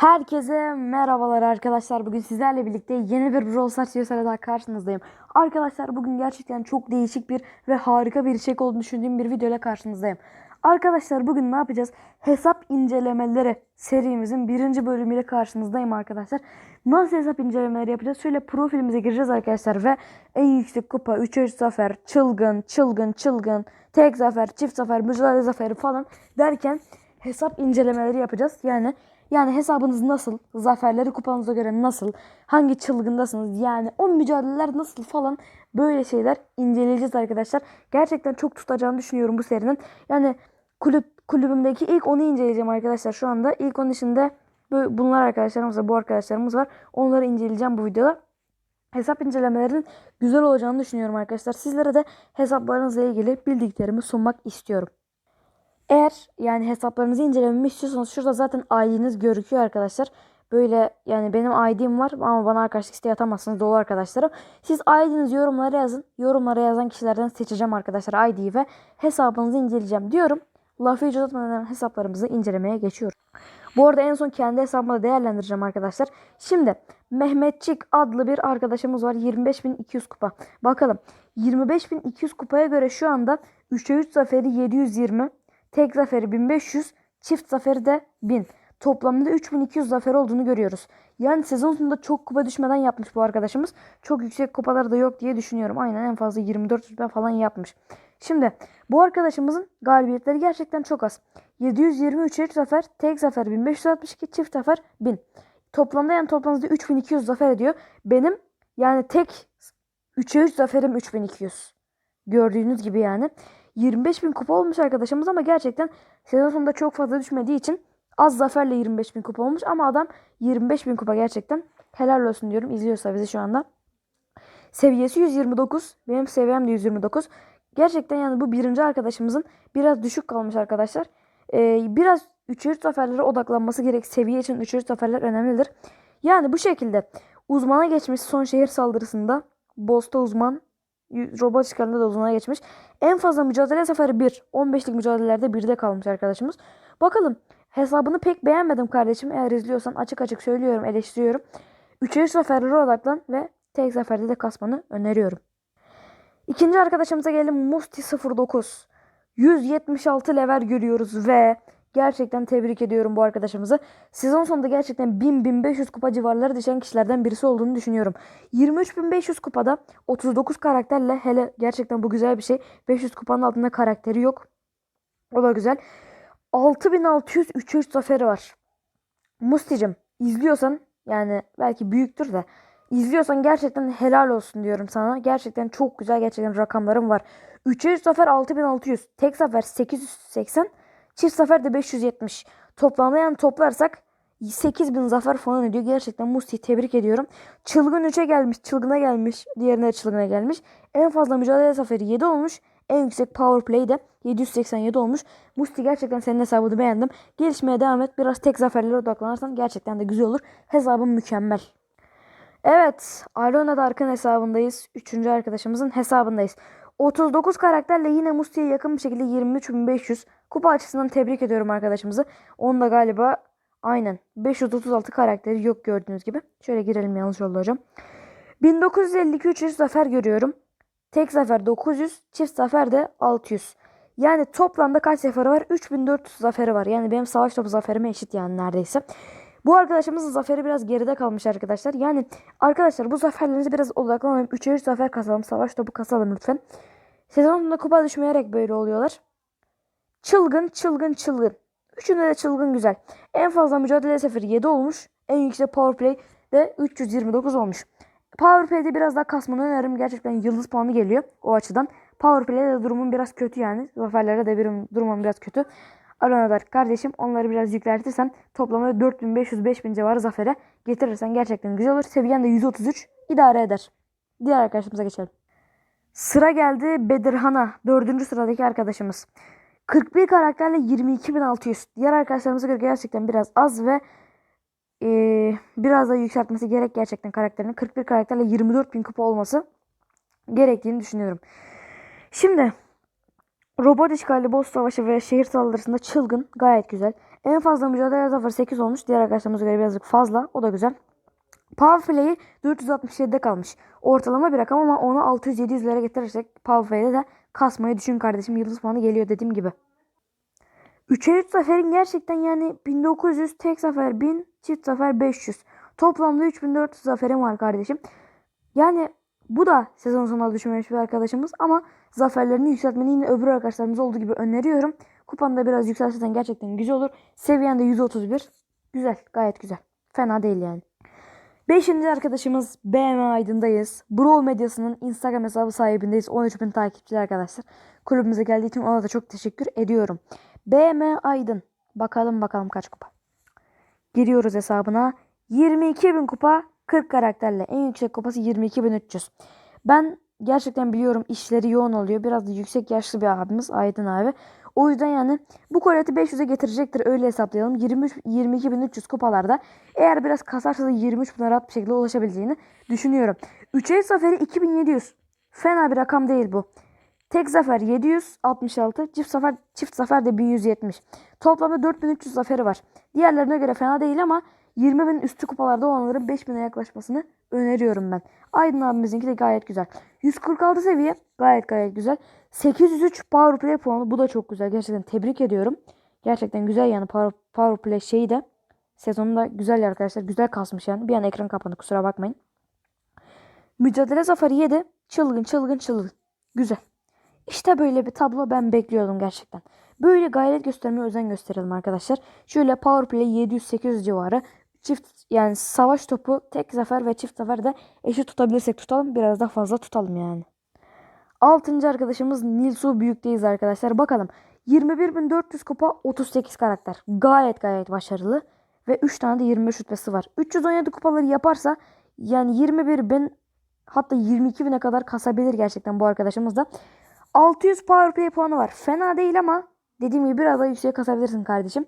Herkese merhabalar arkadaşlar. Bugün sizlerle birlikte yeni bir Brawl Stars videosuyla daha karşınızdayım. Arkadaşlar bugün gerçekten çok değişik bir ve harika bir içerik olduğunu düşündüğüm bir video karşınızdayım. Arkadaşlar bugün ne yapacağız? Hesap incelemeleri serimizin birinci bölümüyle karşınızdayım arkadaşlar. Nasıl hesap incelemeleri yapacağız? Şöyle profilimize gireceğiz arkadaşlar ve en yüksek kupa, 3 3 zafer, çılgın, çılgın, çılgın, tek zafer, çift zafer, mücadele zaferi falan derken hesap incelemeleri yapacağız. Yani yani hesabınız nasıl? Zaferleri kupanıza göre nasıl? Hangi çılgındasınız? Yani o mücadeleler nasıl falan böyle şeyler inceleyeceğiz arkadaşlar. Gerçekten çok tutacağını düşünüyorum bu serinin. Yani kulüp kulübümdeki ilk onu inceleyeceğim arkadaşlar şu anda. İlk onun içinde bu- bunlar arkadaşlarımız var, bu arkadaşlarımız var. Onları inceleyeceğim bu videoda. Hesap incelemelerinin güzel olacağını düşünüyorum arkadaşlar. Sizlere de hesaplarınızla ilgili bildiklerimi sunmak istiyorum. Eğer yani hesaplarınızı incelememi istiyorsanız şurada zaten ID'niz gözüküyor arkadaşlar. Böyle yani benim ID'm var ama bana arkadaşlık isteği atamazsınız dolu arkadaşlarım. Siz ID'nizi yorumlara yazın. Yorumlara yazan kişilerden seçeceğim arkadaşlar ID'yi ve hesabınızı inceleyeceğim diyorum. Lafı hiç uzatmadan hesaplarımızı incelemeye geçiyorum. Bu arada en son kendi hesabımı da değerlendireceğim arkadaşlar. Şimdi Mehmetçik adlı bir arkadaşımız var. 25.200 kupa. Bakalım 25.200 kupaya göre şu anda 3'e 3 zaferi 720. Tek zaferi 1500, çift zaferi de 1000. Toplamda 3200 zafer olduğunu görüyoruz. Yani sezon sonunda çok kupa düşmeden yapmış bu arkadaşımız. Çok yüksek kupaları da yok diye düşünüyorum. Aynen en fazla 24 rütbe falan yapmış. Şimdi bu arkadaşımızın galibiyetleri gerçekten çok az. 723 3 zafer, tek zafer 1562, çift zafer 1000. Toplamda yani toplamda 3200 zafer ediyor. Benim yani tek 3'e 3 zaferim 3200. Gördüğünüz gibi yani. 25 bin kupa olmuş arkadaşımız ama gerçekten sezon sonunda çok fazla düşmediği için az zaferle 25 bin kupa olmuş ama adam 25 bin kupa gerçekten helal olsun diyorum izliyorsa bizi şu anda. Seviyesi 129 benim seviyem de 129. Gerçekten yani bu birinci arkadaşımızın biraz düşük kalmış arkadaşlar. Ee, biraz 3'e 3 zaferlere odaklanması gerek. Seviye için 3'e 3 zaferler önemlidir. Yani bu şekilde uzmana geçmiş son şehir saldırısında. Boss'ta uzman robot çıkarında da uzmana geçmiş. En fazla mücadele seferi 1. 15'lik mücadelelerde 1'de kalmış arkadaşımız. Bakalım hesabını pek beğenmedim kardeşim. Eğer izliyorsan açık açık söylüyorum, eleştiriyorum. 3'e 3 zaferlere odaklan ve tek zaferde de kasmanı öneriyorum. İkinci arkadaşımıza gelelim Musti 09. 176 level görüyoruz ve gerçekten tebrik ediyorum bu arkadaşımızı. Sezon sonunda gerçekten 1000-1500 kupa civarları düşen kişilerden birisi olduğunu düşünüyorum. 23.500 kupada 39 karakterle hele gerçekten bu güzel bir şey. 500 kupanın altında karakteri yok. O da güzel. 6600 3 zaferi var. Musti'cim izliyorsan yani belki büyüktür de izliyorsan gerçekten helal olsun diyorum sana. Gerçekten çok güzel gerçekten rakamlarım var. 3 zafer 6600. Tek zafer 880. Çift zafer de 570. Toplamda yani toplarsak 8000 zafer falan ediyor. Gerçekten Musti'yi tebrik ediyorum. Çılgın 3'e gelmiş. Çılgına gelmiş. Diğerine çılgına gelmiş. En fazla mücadele zaferi 7 olmuş. En yüksek power play de 787 olmuş. Musti gerçekten senin hesabını beğendim. Gelişmeye devam et. Biraz tek zaferlere odaklanırsan gerçekten de güzel olur. Hesabın mükemmel. Evet. Alona Dark'ın hesabındayız. Üçüncü arkadaşımızın hesabındayız. 39 karakterle yine Musti'ye yakın bir şekilde 23.500. Kupa açısından tebrik ediyorum arkadaşımızı. Onda galiba aynen 536 karakteri yok gördüğünüz gibi. Şöyle girelim yanlış oldu hocam. 1952 300 zafer görüyorum. Tek zafer 900, çift zafer de 600. Yani toplamda kaç zaferi var? 3400 zaferi var. Yani benim savaş topu zaferime eşit yani neredeyse. Bu arkadaşımızın zaferi biraz geride kalmış arkadaşlar. Yani arkadaşlar bu zaferlerinizi biraz odaklanalım. 3'e 3 zafer kasalım. Savaş topu kasalım lütfen. Sezonunda kupa düşmeyerek böyle oluyorlar. Çılgın, çılgın, çılgın. Üçünde de çılgın güzel. En fazla mücadele seferi 7 olmuş. En yüksek power play de 329 olmuş. Power Play'de biraz daha kasmanı öneririm. Gerçekten yıldız puanı geliyor o açıdan. Power Play'de de durumum biraz kötü yani. Zaferlerde de benim durumum biraz kötü. Arena'da kardeşim onları biraz yükseltirsen toplamda 4500-5000 civarı zafere getirirsen gerçekten güzel olur. Seviyen de 133 idare eder. Diğer arkadaşımıza geçelim. Sıra geldi Bedirhan'a. Dördüncü sıradaki arkadaşımız. 41 karakterle 22.600. Diğer arkadaşlarımıza göre gerçekten biraz az ve eee, biraz da yükseltmesi gerek gerçekten karakterini. 41 karakterle 24.000 kupa olması gerektiğini düşünüyorum. Şimdi robot işgali, boss savaşı ve şehir saldırısında çılgın gayet güzel. En fazla mücadele zaferi 8 olmuş. Diğer arkadaşlarımıza göre birazcık fazla. O da güzel. Power Play'i 467'de kalmış. Ortalama bir rakam ama onu 600-700'lere getirirsek Power Play'de de kasmayı düşün kardeşim. Yıldız puanı geliyor dediğim gibi. 3'e 3 zaferin gerçekten yani 1900 tek zafer 1000 çift zafer 500. Toplamda 3400 zaferim var kardeşim. Yani bu da sezon sonuna düşmemiş bir arkadaşımız ama zaferlerini yükseltmeni yine öbür arkadaşlarımız olduğu gibi öneriyorum. Kupanı da biraz yükseltirsen gerçekten güzel olur. Seviyen de 131. Güzel gayet güzel. Fena değil yani. Beşinci arkadaşımız BM Aydın'dayız. Brawl Medyası'nın Instagram hesabı sahibindeyiz. 13 bin takipçili arkadaşlar. Kulübümüze geldiği için ona da çok teşekkür ediyorum. BM Aydın. Bakalım bakalım kaç kupa. Giriyoruz hesabına. 22 bin kupa 40 karakterle. En yüksek kupası 22.300. Ben gerçekten biliyorum işleri yoğun oluyor. Biraz da yüksek yaşlı bir abimiz Aydın abi. O yüzden yani bu koleti 500'e getirecektir öyle hesaplayalım. 23 22.300 kupalarda eğer biraz kasarsa da 23 bin rahat bir şekilde ulaşabileceğini düşünüyorum. 3'e zaferi 2700. Fena bir rakam değil bu. Tek zafer 766, çift zafer çift zafer de 1170. Toplamda 4300 zaferi var. Diğerlerine göre fena değil ama 20 bin üstü kupalarda olanların 5000'e yaklaşmasını öneriyorum ben. Aydın abimizinki de gayet güzel. 146 seviye gayet gayet güzel. 803 Power Play puanı bu da çok güzel. Gerçekten tebrik ediyorum. Gerçekten güzel yani Power, Power Play şeyi de sezonunda güzel arkadaşlar. Güzel kasmış yani. Bir an ekran kapandı kusura bakmayın. Mücadele zaferi 7. Çılgın çılgın çılgın. Güzel. İşte böyle bir tablo ben bekliyordum gerçekten. Böyle gayret göstermeye özen gösterelim arkadaşlar. Şöyle Power Play 700-800 civarı. Çift yani savaş topu tek zafer ve çift zafer de eşit tutabilirsek tutalım. Biraz daha fazla tutalım yani. Altıncı arkadaşımız Nilsu Büyük'teyiz arkadaşlar. Bakalım 21.400 kupa 38 karakter. Gayet gayet başarılı. Ve 3 tane de 25 rütbesi var. 317 kupaları yaparsa yani 21.000 hatta 22.000'e kadar kasabilir gerçekten bu arkadaşımız da. 600 power play puanı var. Fena değil ama dediğim gibi biraz daha yükseğe kasabilirsin kardeşim.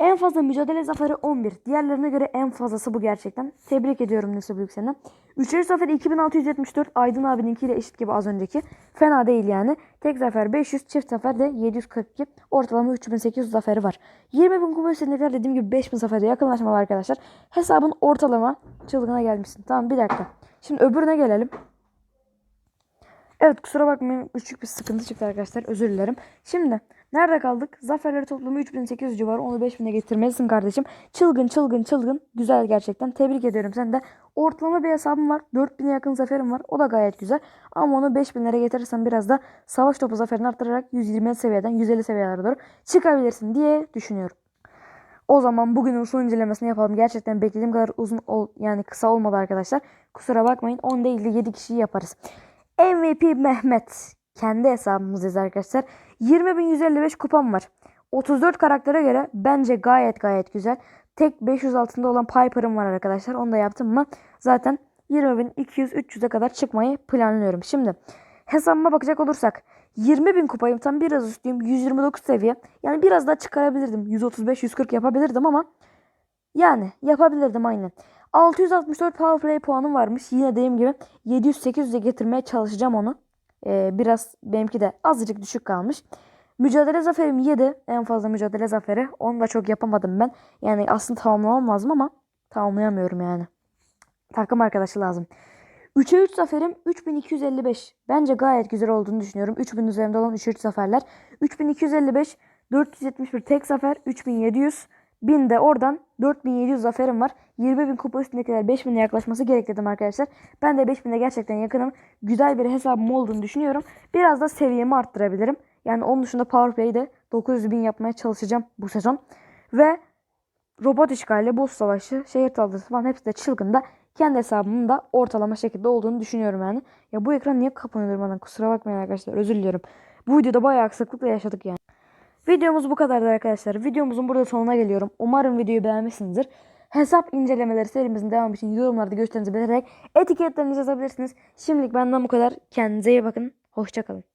En fazla mücadele zaferi 11. Diğerlerine göre en fazlası bu gerçekten. Tebrik ediyorum Nilsu Büyük senden. Üçüncü zaferi 2674. Aydın abininkiyle eşit gibi az önceki. Fena değil yani. Tek zafer 500, çift zafer de 742. Ortalama 3800 zaferi var. 20 bin kupa üstündekiler dediğim gibi 5000 zafere yakınlaşmalı arkadaşlar. Hesabın ortalama çılgına gelmişsin. Tamam bir dakika. Şimdi öbürüne gelelim. Evet kusura bakmayın küçük bir sıkıntı çıktı arkadaşlar özür dilerim. Şimdi nerede kaldık? Zaferleri toplamı 3800 civarı onu 5000'e getirmelisin kardeşim. Çılgın çılgın çılgın güzel gerçekten tebrik ediyorum sen de. Ortalama bir hesabım var 4000'e yakın zaferim var o da gayet güzel. Ama onu 5000'lere getirirsen biraz da savaş topu zaferini arttırarak 120 seviyeden 150 seviyelere doğru çıkabilirsin diye düşünüyorum. O zaman bugünün son incelemesini yapalım. Gerçekten beklediğim kadar uzun ol, yani kısa olmadı arkadaşlar. Kusura bakmayın 10 değil de 7 kişiyi yaparız. MVP Mehmet. Kendi hesabımızdayız arkadaşlar. 20.155 kupam var. 34 karaktere göre bence gayet gayet güzel. Tek 500 altında olan Piper'ım var arkadaşlar. Onu da yaptım mı zaten 20.200-300'e kadar çıkmayı planlıyorum. Şimdi hesabıma bakacak olursak 20.000 kupayım tam biraz üstüyüm. 129 seviye. Yani biraz daha çıkarabilirdim. 135-140 yapabilirdim ama yani yapabilirdim aynen. 664 power play puanım varmış. Yine dediğim gibi 700-800'e getirmeye çalışacağım onu. Ee, biraz benimki de azıcık düşük kalmış. Mücadele zaferim 7. En fazla mücadele zaferi. Onu da çok yapamadım ben. Yani aslında tamamlamam lazım ama tamamlayamıyorum yani. Takım arkadaşı lazım. 3'e 3 zaferim 3255. Bence gayet güzel olduğunu düşünüyorum. 3000 üzerinde olan 3'e 3 zaferler. 3255, 471 tek zafer, 3700, 1000 de oradan 4700 zaferim var. 20.000 kupa üstündekiler 5000'e yaklaşması gerek arkadaşlar. Ben de 5000'e gerçekten yakınım. Güzel bir hesabım olduğunu düşünüyorum. Biraz da seviyemi arttırabilirim. Yani onun dışında Powerplay'i de 900 bin yapmaya çalışacağım bu sezon. Ve robot işgali, boss savaşı, şehir saldırısı falan hepsi de çılgında. Kendi hesabımın da ortalama şekilde olduğunu düşünüyorum yani. Ya bu ekran niye kapanıyor durmadan kusura bakmayın arkadaşlar özür diliyorum. Bu videoda bayağı aksaklıkla yaşadık yani. Videomuz bu kadardı arkadaşlar. Videomuzun burada sonuna geliyorum. Umarım videoyu beğenmişsinizdir. Hesap incelemeleri serimizin devamı için yorumlarda görüşlerinizi belirterek etiketlerinizi yazabilirsiniz. Şimdilik benden bu kadar. Kendinize iyi bakın. Hoşçakalın.